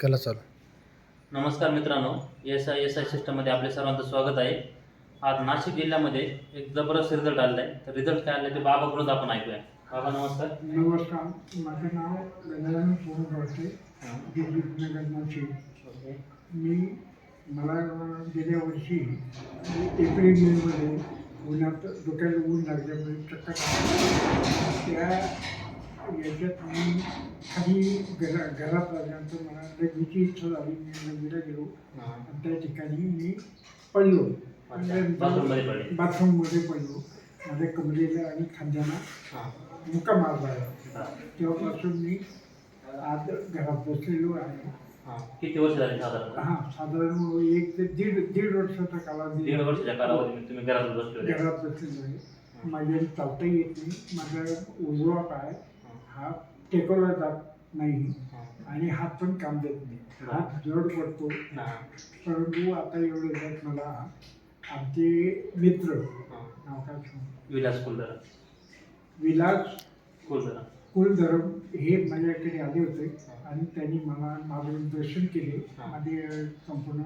केला चालू. नमस्कार मित्रांनो एस आय एस आय सिस्टममध्ये आपले सर्वांचं स्वागत आहे. आज नाशिक जिल्ह्यामध्ये एक जबरदस्त रिझल्ट आलेला आहे. तर रिझल्ट काय आले ते बाबाकडूनच आपण ऐकूया. बाबा नमस्कार. नमस्कार. माझं नाव गजानन ओके. मी मला गेल्या वर्षी एप्रिल मेमध्ये उन्हात डोक्याला ऊन लागल्यामुळे चक्कर आली. त्या याच्यात मी काही घरा घरात आल्यानंतर मला लगेची इच्छा झाली मी नदीला गेलो आणि त्या ठिकाणी मी पडलो बाथरूममध्ये बाथरूममध्ये पडलो माझ्या कमरेला आणि खांद्याला मुका मार झाला तेव्हापासून मी आज घरात बसलेलो आहे हां किती वर्ष झाली साधारण? हा साधारण एक ते दीड दीड वर्षाचा कालावधी दीड वर्षाच्या कालावधी तुम्ही घरात बसले घरात बसलेलो आहे. माझ्या चालता येत नाही. माझा उजवा पाय हा टेकवला जात नाही. आणि हात पण काम देत नाही हात जड पडतो. परंतु आता एवढं जात मला आमचे मित्र नाव काय? विलास कुलधरा विलास कुलधरा कुलधरम हे माझ्याकडे आले होते आणि त्यांनी मला मार्गदर्शन केले. माझे संपूर्ण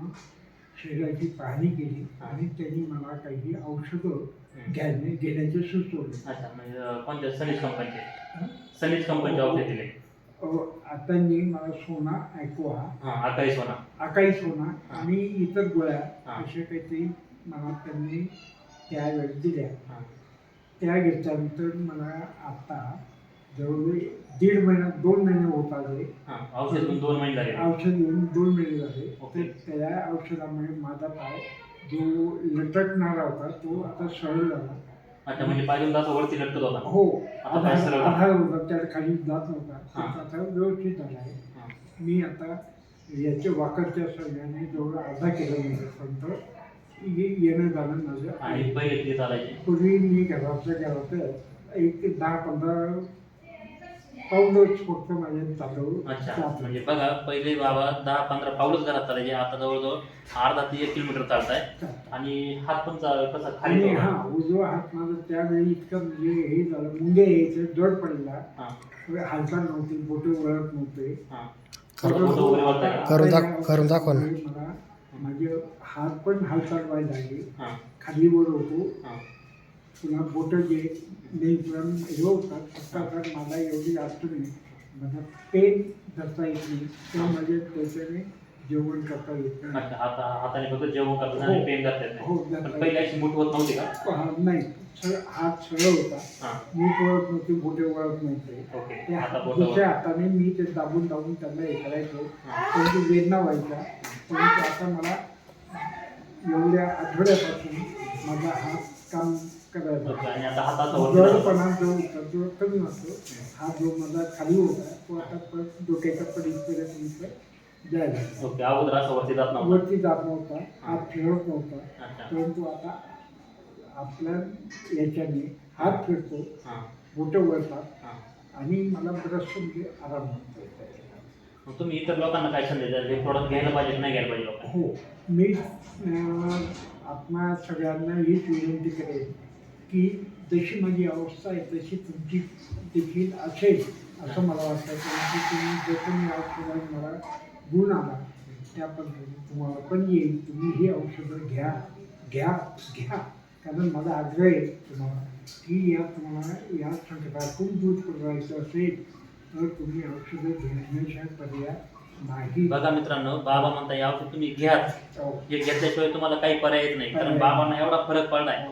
शरीराची पाहणी केली. आणि त्यांनी मला काही औषधं. घ्यायने घेण्याचे सुचवले अच्छा म्हणजे अं, कोणत्या सनीज कंपनीचे सनीज कंपनीचे औषध दिले अ, त्यांनी मला सोना ऐकवा हां आकाई सोना आकाई सोना. आणि इतर गोळ्या. अशा काहीतरी मला त्यांनी त्यावेळेस दिल्या त्या घेतल्यानंतर मला आता जवळजवळ दीड महिना दोन महिने होत आले. हां औषध घेऊन दोन महिने झाले औषध घेऊन दोन महिने झाले. ओके. त्या औषधामुळे माझा पाय जो लटकणारा होता तो आता सरळ झाला. अच्छा म्हणजे पाहिजे असं वरती लटकत होता. हो. आता पाय आधार सरळ झाला. आधार होता त्या खाली जात नव्हता. आता व्यवस्थित झाला आहे. मी आता याच्या वाकरच्या सगळ्याने जवळ अर्धा किलोमीटरपर्यंत ये- येणं जाणं माझं आणि पहिले पूर्वी मी घरातल्या घरात एक दहा पंधरा पाऊलच फक्त माझ्या चालू अच्छा म्हणजे बघा पहिले बाबा दहा पंधरा पाऊलच घरात चालायचे आता जवळजवळ अर्धा ते एक किलोमीटर चालताय. आणि हात पण कसा खाली आणि ठेवला. हा उजवा हात माझा त्यावेळी इतकं म्हणजे हे झालं मुंगे यायचे जड पडला हां, हालचाल नव्हती बोटे वळत नव्हते हां. आता बोटं वगैरे वळताय का? करून दाख- आता करून दाखवा ना. मला माझे हात पण हालचाल व्हायला लागली हां, खाली वर होतो हां. पुन्हा बोटं जे नेहमी हे होतात आता मला एवढी अडचण आहे. मला पेन धरता येत नाही. किंवा माझ्या त्याच्याने जेवण करता येत नाही. अच्छा हाताने फक्त जेवण करतात आणि हो. पेन करतात हो, नाही. जात पण नाही. पहिले अशी मुठ होत नव्हती का? हा, नाही. सरळ हात सरळ होता. हां. मूठ वळत नव्हते बोटे वळत नव्हते. ओके. त्या आता दुसऱ्या हाताने मी ते दाबून दाबून त्यांना हे करायचो. हां. परंतु वेदना व्हायचा परंतु आता मला एवढ्या आठवड्यापासून माझा हात काम करायचा. आणि आता हाताचा जातो. जडपणा जो होता. कमी होतो हा जो माझा खाली होता तो आता परत डोक्याच्या पडीपर्यंत जायला लागला. ओके अगोदर असं वरती जात नव्हतं. वरती जात नव्हता हात फिरत नव्हता अच्छा. परंतु आता आपल्या याच्याने हात फिरतो हां. बोटं वळतात हां. आणि मला बरंचसं म्हणजे आराम मग तुम्ही इतर लोकांना काय संदेश द्याल? हे प्रोडक्ट घ्यायला पाहिजे की नाही घ्यायला पाहिजे लोकांनी? हो. मी अं, आपणा सगळ्यांना हीच विनंती करेन. की जशी माझी अवस्था आहे तशी तुमची देखील असेल असं मला वाटतं. कारण की तुम्ही जसं मी औषधाने मला गुण आला त्या पद्धतीने तुम्हाला पण येईल. तुम्ही ही औषधं घ्या घ्या घ्या. कारण माझा आग्रह आहे तुम्हाला की या तुम्हाला या संकटातून दूध पुरवायचं असेल तर तुम्ही औषधं घेण्याशिवाय पर्याय नाही. बघा मित्रांनो बाबा म्हणता या औषध तुम्ही घ्याच. हो. हे घेतल्याशिवाय तुम्हाला काही पर्याय येत नाही. कारण. बाबांना एवढा फरक पडलाय.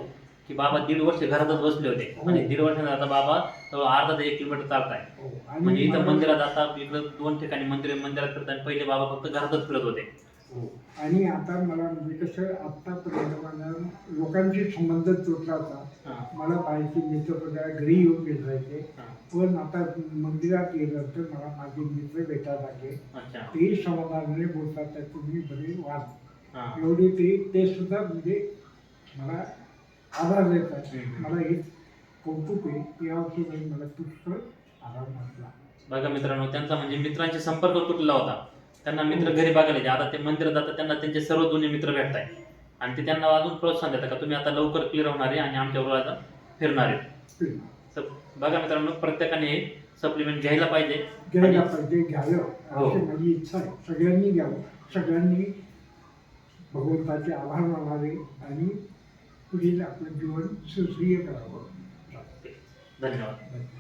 की बाबा दीड वर्ष घरातच बसले होते हो. आणि दीड वर्षाने आता बाबा जवळ अर्धा ते एक किलोमीटर चालताय हो. म्हणजे इथं मंदिरात आता इकडं दोन ठिकाणी मंदिर मंदिरात फिरताना पहिले बाबा फक्त घरातच फिरत होते हो. आणि आता मला म्हणजे कसं आत्तापर्यंत मला लोकांशी संबंध तुटला होता मला बाहेरचे मित्र वगैरे घरी येऊन भेटायचे. पण आता मंदिरात गेलं तर मला माझे मित्र भेटायला लागले तेही समाधानाने बोलतात तुम्ही बरे वाद. एवढे ते ते सुद्धा म्हणजे मला आधार देतात. मला हे कौतुक आहे की या औषधाने मला पुष्कळ आधार वाटला. बघा मित्रांनो त्यांचा म्हणजे मित्रांशी संपर्क तुटला होता. त्यांना मित्र घरी बघायला येते. आता ते मंदिरात जातात त्यांना त्यांचे सर्व जुने मित्र भेटताय आणि ते त्यांना अजून प्रोत्साहन देतात का तुम्ही आता लवकर क्लिअर होणार आहे आणि आमच्या बरोबर आता फिरणार आहे. तर बघा मित्रांनो प्रत्येकाने सप्लिमेंट घ्यायला पाहिजे. घ्यायला पाहिजे घ्यावं. हो. अशी माझी इच्छा आहे. सगळ्यांनी घ्यावं. सगळ्यांनी भगवंताचे आभार मानावे आणि पुढील आपलं जीवन सुश्रीय करावं धन्यवाद.